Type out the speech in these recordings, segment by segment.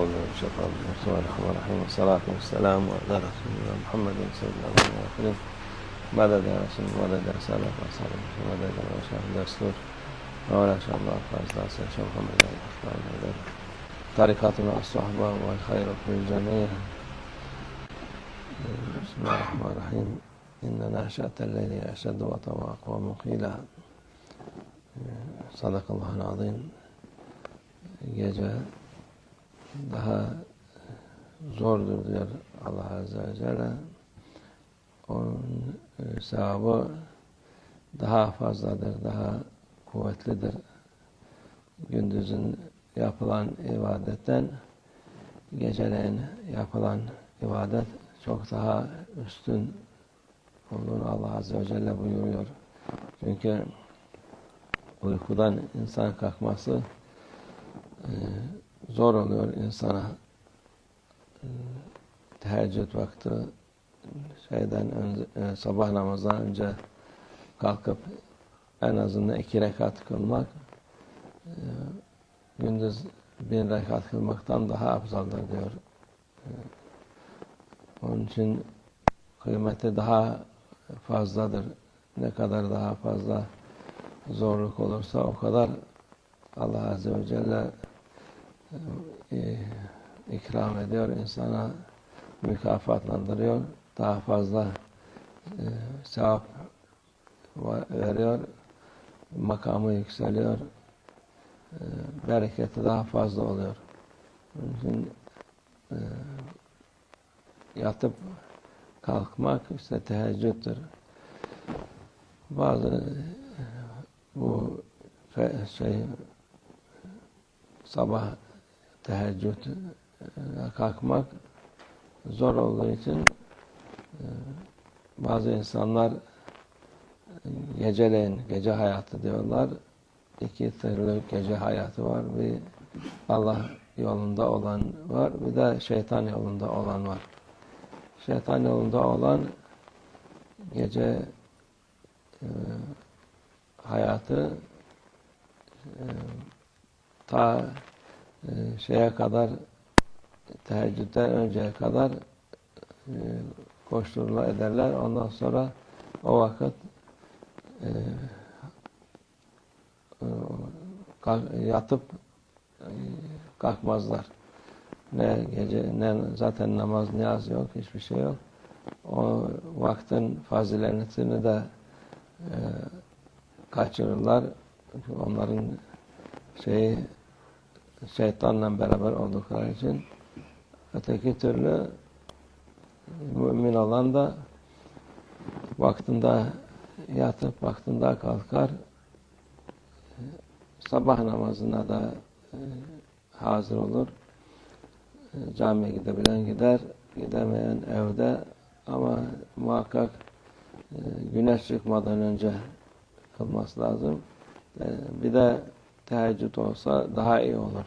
من الشيطان الرجيم بسم الله الرحمن الرحيم. والصلاة والسلام على رسولنا محمد سيدنا الأولين والآخرين مدد يا رسول مدد يا رسالة وأصحاب مدد يا شيخ دستور. مولا إن شاء الله. فاز ناصر شيخ محمد الأخبار مدد طريقتنا الصحبة والخير في الجميع. بسم الله الرحمن الرحيم. إن ناشئة الليل أشد وطوى أقوام قيلا صدق الله العظيم. gece daha zordur diyor Allah Azze ve Celle. Onun e, sevabı daha fazladır, daha kuvvetlidir. Gündüzün yapılan ibadetten geceleyin yapılan ibadet çok daha üstün olduğunu Allah Azze ve Celle buyuruyor. Çünkü uykudan insan kalkması e, zor oluyor insana. E, teheccüd vakti şeyden önce, e, sabah namazından önce kalkıp en azından iki rekat kılmak e, gündüz bir rekat kılmaktan daha afzaldır diyor. Onun için kıymeti daha fazladır. Ne kadar daha fazla zorluk olursa o kadar Allah Azze ve Celle e, ikram ediyor, insana mükafatlandırıyor, daha fazla e, veriyor, makamı yükseliyor, e, bereketi daha fazla oluyor. Onun için e, yatıp kalkmak işte teheccüddür. Bazı bu şey sabah teheccüd kalkmak zor olduğu için bazı insanlar geceleyin gece hayatı diyorlar. İki türlü gece hayatı var. Bir Allah yolunda olan var. Bir de şeytan yolunda olan var. Şeytan yolunda olan gece e, hayatı e, ta e, şeye kadar teheccüden önceye kadar e, koştururlar ederler. Ondan sonra o vakit e, e, yatıp kalkmazlar. Ne gece ne zaten namaz niyaz yok, hiçbir şey yok. O vaktin faziletini de e, kaçırırlar. Onların şeyi şeytanla beraber oldukları için öteki türlü mümin olan da vaktinde yatıp vaktinde kalkar sabah namazına da e, hazır olur. E, camiye gidebilen gider gidemeyen evde ama muhakkak e, güneş çıkmadan önce kılması lazım. Bir de teheccüd olsa daha iyi olur.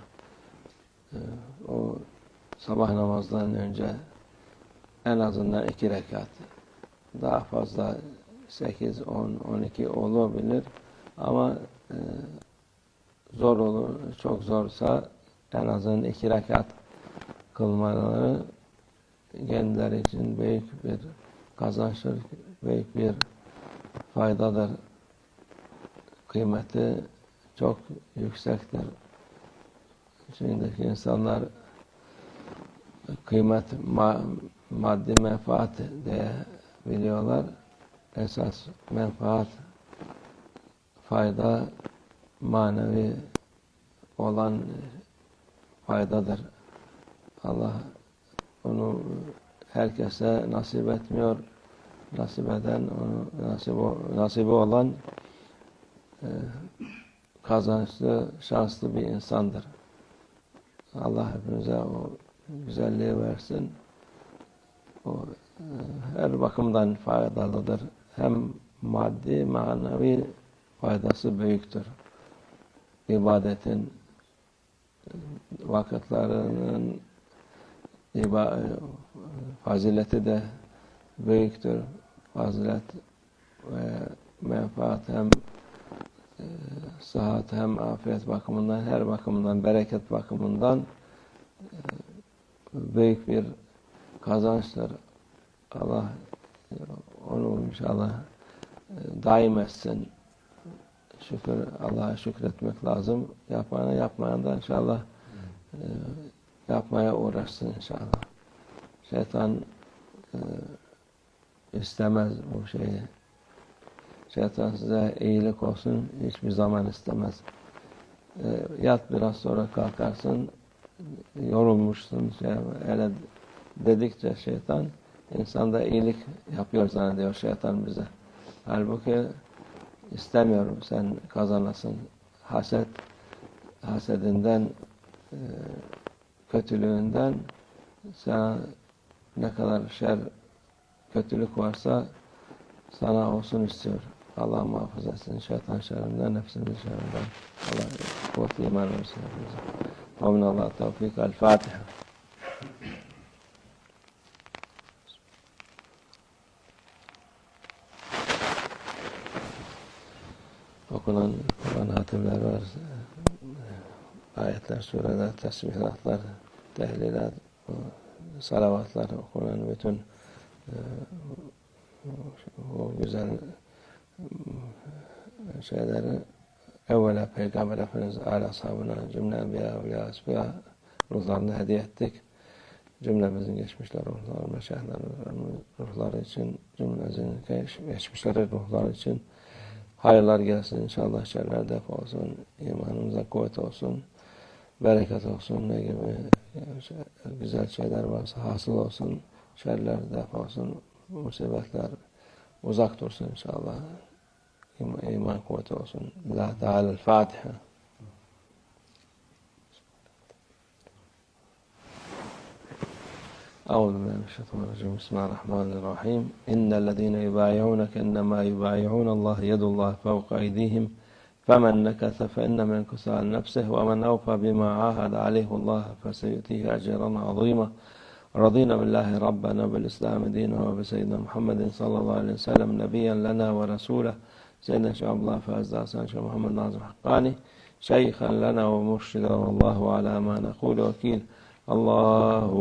Ee, o sabah namazdan önce en azından iki rekat. Daha fazla sekiz, on, on iki olabilir. Ama e, zor olur, çok zorsa en azından iki rekat kılmaları kendileri için büyük bir kazançtır, büyük bir faydadır. Kıymeti çok yüksektir. Şimdiki insanlar kıymet ma maddi menfaat diye biliyorlar. Esas menfaat fayda manevi olan faydadır. Allah onu herkese nasip etmiyor. Nasip eden, onu nasip, nasibi olan e, kazançlı, şanslı bir insandır. Allah hepimize o güzelliği versin. O e, her bakımdan faydalıdır. Hem maddi, manevi faydası büyüktür. İbadetin vakitlerinin iba, fazileti de büyüktür. Fazilet ve menfaat hem e, sıhhat hem afiyet bakımından her bakımdan bereket bakımından e, büyük bir kazançtır. Allah onu inşallah e, daim etsin. Şükür, Allah'a şükretmek lazım. Yapmayana yapmayan da inşallah e, yapmaya uğraşsın inşallah. Şeytan istemez bu şeyi. Şeytan size iyilik olsun hiçbir zaman istemez. E, yat biraz sonra kalkarsın yorulmuşsun şey, hele dedikçe şeytan insanda iyilik yapıyor zannediyor şeytan bize. Halbuki istemiyorum sen kazanasın. Haset hasedinden e, kötülüğünden sana ne kadar şer kötülük varsa sana olsun istiyor. Allah mühafizə etsin, şeytan şərindən, nəfsimiz şərindən. Allah quvvət iman versin hepimizə. Amin Allah tevfik. El-Fatiha. Okunan Kur'an hatimler var. Ayetler, sureler, tesbihlatlar, tehliler, salavatlar okunan bütün e, o güzel şeyleri evvela Peygamber Efendimiz aile ashabına, cümle enbiya, evliya, asbiya ruhlarını hediye ettik. Cümlemizin geçmişler ruhları, meşahlar ruhları için, cümlemizin geçmişleri ruhları için hayırlar gelsin inşallah, şerler def olsun, imanımıza kuvvet olsun, bereket olsun, ne gibi güzel şeyler varsa hasıl olsun, şerler def olsun, musibetler uzak dursun inşallah. إيمان قوة وصل الله تعالى الفاتحة. أعوذ بالله من الشيطان الرجيم. بسم الله الرحمن الرحيم. إن الذين يبايعونك إنما يبايعون الله يد الله فوق أيديهم. فمن نكث فإنما ينكث على نفسه ومن أوفى بما عاهد عليه الله فسيؤتيه أجرا عظيما. رضينا بالله ربنا بالإسلام دينا وبسيدنا محمد صلى الله عليه وسلم نبيا لنا ورسولا سيدنا عبد الله فاز شيخ محمد ناظم حقاني شيخا لنا ومرشدا والله على ما نقول وكيل. الله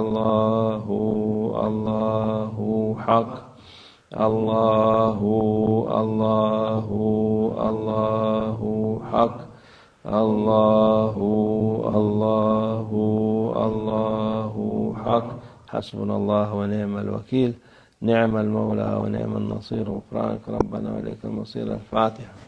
الله الله حق. الله الله الله حق. الله الله الله حق حسبنا الله ونعم الوكيل. نعم المولى ونعم النصير. غفرانك ربنا وإليك المصير. الفاتحة.